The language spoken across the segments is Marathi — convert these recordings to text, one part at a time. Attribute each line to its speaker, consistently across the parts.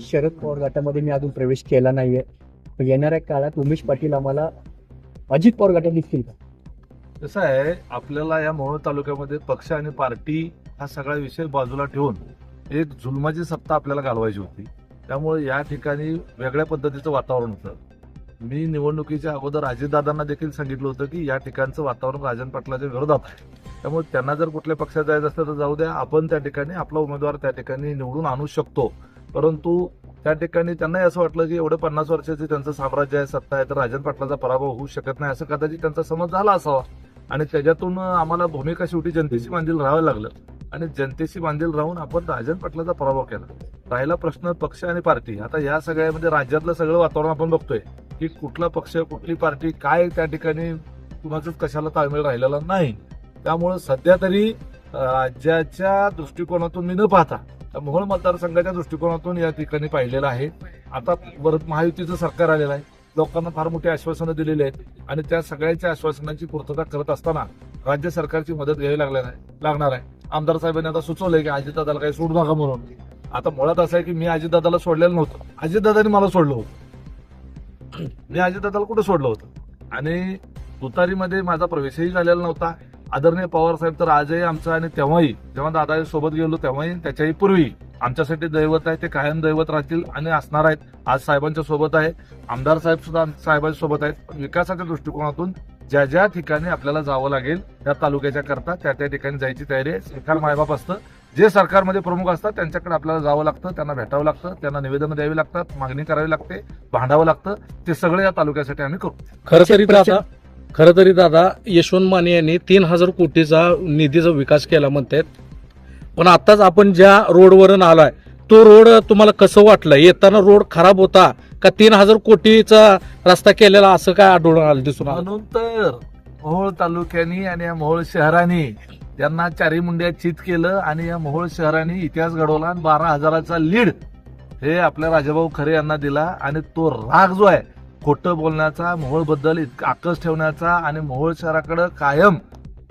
Speaker 1: शरद पवार गटामध्ये मी अजून प्रवेश केला नाहीये. येणाऱ्या काळात उमेश पाटील आम्हाला अजित पवार गटात दिसतील का?
Speaker 2: कसं आहे आपल्याला या मोहोळ तालुक्यामध्ये पक्ष आणि पार्टी हा सगळा विषय बाजूला ठेवून एक जुलमाची सत्ता आपल्याला घालवायची होती. त्यामुळे या ठिकाणी वेगळ्या पद्धतीचं वातावरण होतं. मी निवडणुकीच्या अगोदर अजितदादांना देखील सांगितलं होतं की या ठिकाणचं वातावरण राजन पाटलाच्या विरोधात आहे. त्यामुळे त्यांना जर कुठल्या पक्षात जायचं असलं तर जाऊ द्या आपण त्या ठिकाणी आपला उमेदवार त्या ठिकाणी निवडून आणू शकतो. परंतु त्या ठिकाणी त्यांनाही असं वाटलं की एवढं पन्नास वर्षाचे त्यांचं साम्राज्य आहे सत्ता आहे तर राजन पाटलाचा पराभव होऊ शकत नाही असं कदाचित त्यांचा समज झाला असावा. आणि त्याच्यातून आम्हाला भूमिका शेवटी जनतेशी बांधील राहावं लागलं. आणि जनतेशी बांधील राहून आपण राजन पाटलाचा पराभव केला. राहिला प्रश्न पक्ष आणि पार्टी. आता या सगळ्यामध्ये राज्यातलं सगळं वातावरण आपण बघतोय की कुठला पक्ष कुठली पार्टी काय त्या ठिकाणी कुणाचंच कशाला ताळमेळ राहिलेला नाही. त्यामुळं सध्या तरी राज्याच्या दृष्टिकोनातून मी न पाहता मोहोळ मतदारसंघाच्या दृष्टिकोनातून या ठिकाणी पाहिलेलं आहे. आता परत महायुतीचं सरकार आलेलं आहे. लोकांना फार मोठी आश्वासनं दिलेली आहेत आणि त्या सगळ्यांच्या आश्वासनांची पूर्तता करत असताना राज्य सरकारची मदत घ्यावी लागणार आहे लागणार आहे. आमदार साहेबांनी आता सुचवलंय की अजितदादाला काही सोडू नका म्हणून. आता मुळात असं आहे की मी अजितदादाला सोडलेलं नव्हतं. अजितदादांनी मला सोडलं होतं. मी अजितदादाला कुठं सोडलं होतं? आणि तुतारीमध्ये माझा प्रवेशही झालेला नव्हता. आदरणीय पवार साहेब तर आजही आमचं आणि तेव्हाही जेव्हा दादा सोबत गेलो तेव्हाही त्याच्याही पूर्वी आमच्यासाठी दैवत आहे ते कायम दैवत राहतील आणि असणार आहेत. आज साहेबांच्या सोबत आहे. आमदार साहेब सुद्धा साहेबांच्या सोबत आहेत. विकासाच्या दृष्टिकोनातून ज्या ज्या ठिकाणी आपल्याला जावं लागेल त्या तालुक्याच्या करता त्या त्या ठिकाणी जायची तयारी आहे. सरकार मायबाप असतं. जे सरकारमध्ये प्रमुख असतात त्यांच्याकडे आपल्याला जावं लागतं त्यांना भेटावं लागतं त्यांना निवेदन द्यावी लागतात मागणी करावी लागते भांडावं लागतं. ते सगळं या तालुक्यासाठी आम्ही करू.
Speaker 3: खरं तरी खरं तरी दादा यशवंत माने यांनी तीन हजार कोटीचा निधीचा विकास केला म्हणतात पण आत्ताच आपण ज्या रोडवरून आलाय तो रोड तुम्हाला कसं वाटलं? येताना रोड खराब होता का तीन हजार कोटीचा रस्ता केलेला असं काय आढळून आलं दिसून आलं?
Speaker 2: म्हणून तर मोहोळ तालुक्यानी आणि या मोहोळ शहराने त्यांना चारी मुंड्या चित केलं आणि या मोहोळ शहराने इतिहास घडवला आणि बारा हजाराचा लीड हे आपल्या राजाभाऊ खरे यांना दिला आणि तो राग जो आहे खोटं बोलण्याचा मोहोळबद्दल आकस ठेवण्याचा आणि मोहोळ शहराकडे कायम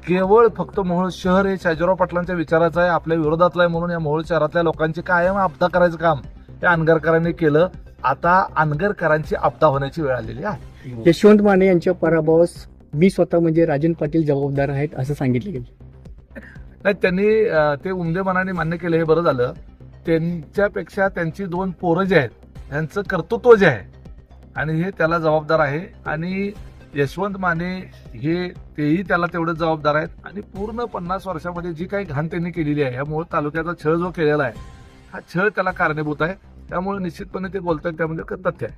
Speaker 2: केवळ फक्त मोहोळ शहर हे शाजीराव पाटलांच्या विचाराचं आहे आपल्या विरोधातलं आहे म्हणून या मोहोळ शहरातल्या लोकांची कायम आपदा करायचं काम या अनगरकरांनी केलं. आता अनगरकरांची आपदा होण्याची वेळ आलेली आहे.
Speaker 1: यशवंत माने यांच्या पराभवास मी स्वतः म्हणजे राजन पाटील जबाबदार आहेत असं सांगितलं गेलं.
Speaker 2: नाही त्यांनी ते उमदे मनाने मान्य केलं हे बरं झालं. त्यांच्यापेक्षा त्यांची दोन पोरं जे आहेत त्यांचं कर्तृत्व जे आहे आणि हे त्याला जबाबदार आहे. आणि यशवंत माने हे तेही त्याला तेवढं जबाबदार आहेत. आणि पूर्ण पन्नास वर्षामध्ये जी काही घाण त्यांनी केलेली आहे यामुळे तालुक्याचा छळ जो केलेला आहे हा छळ त्याला कारणीभूत आहे. त्यामुळे निश्चितपणे ते बोलतात त्यामध्ये तथ्य आहे.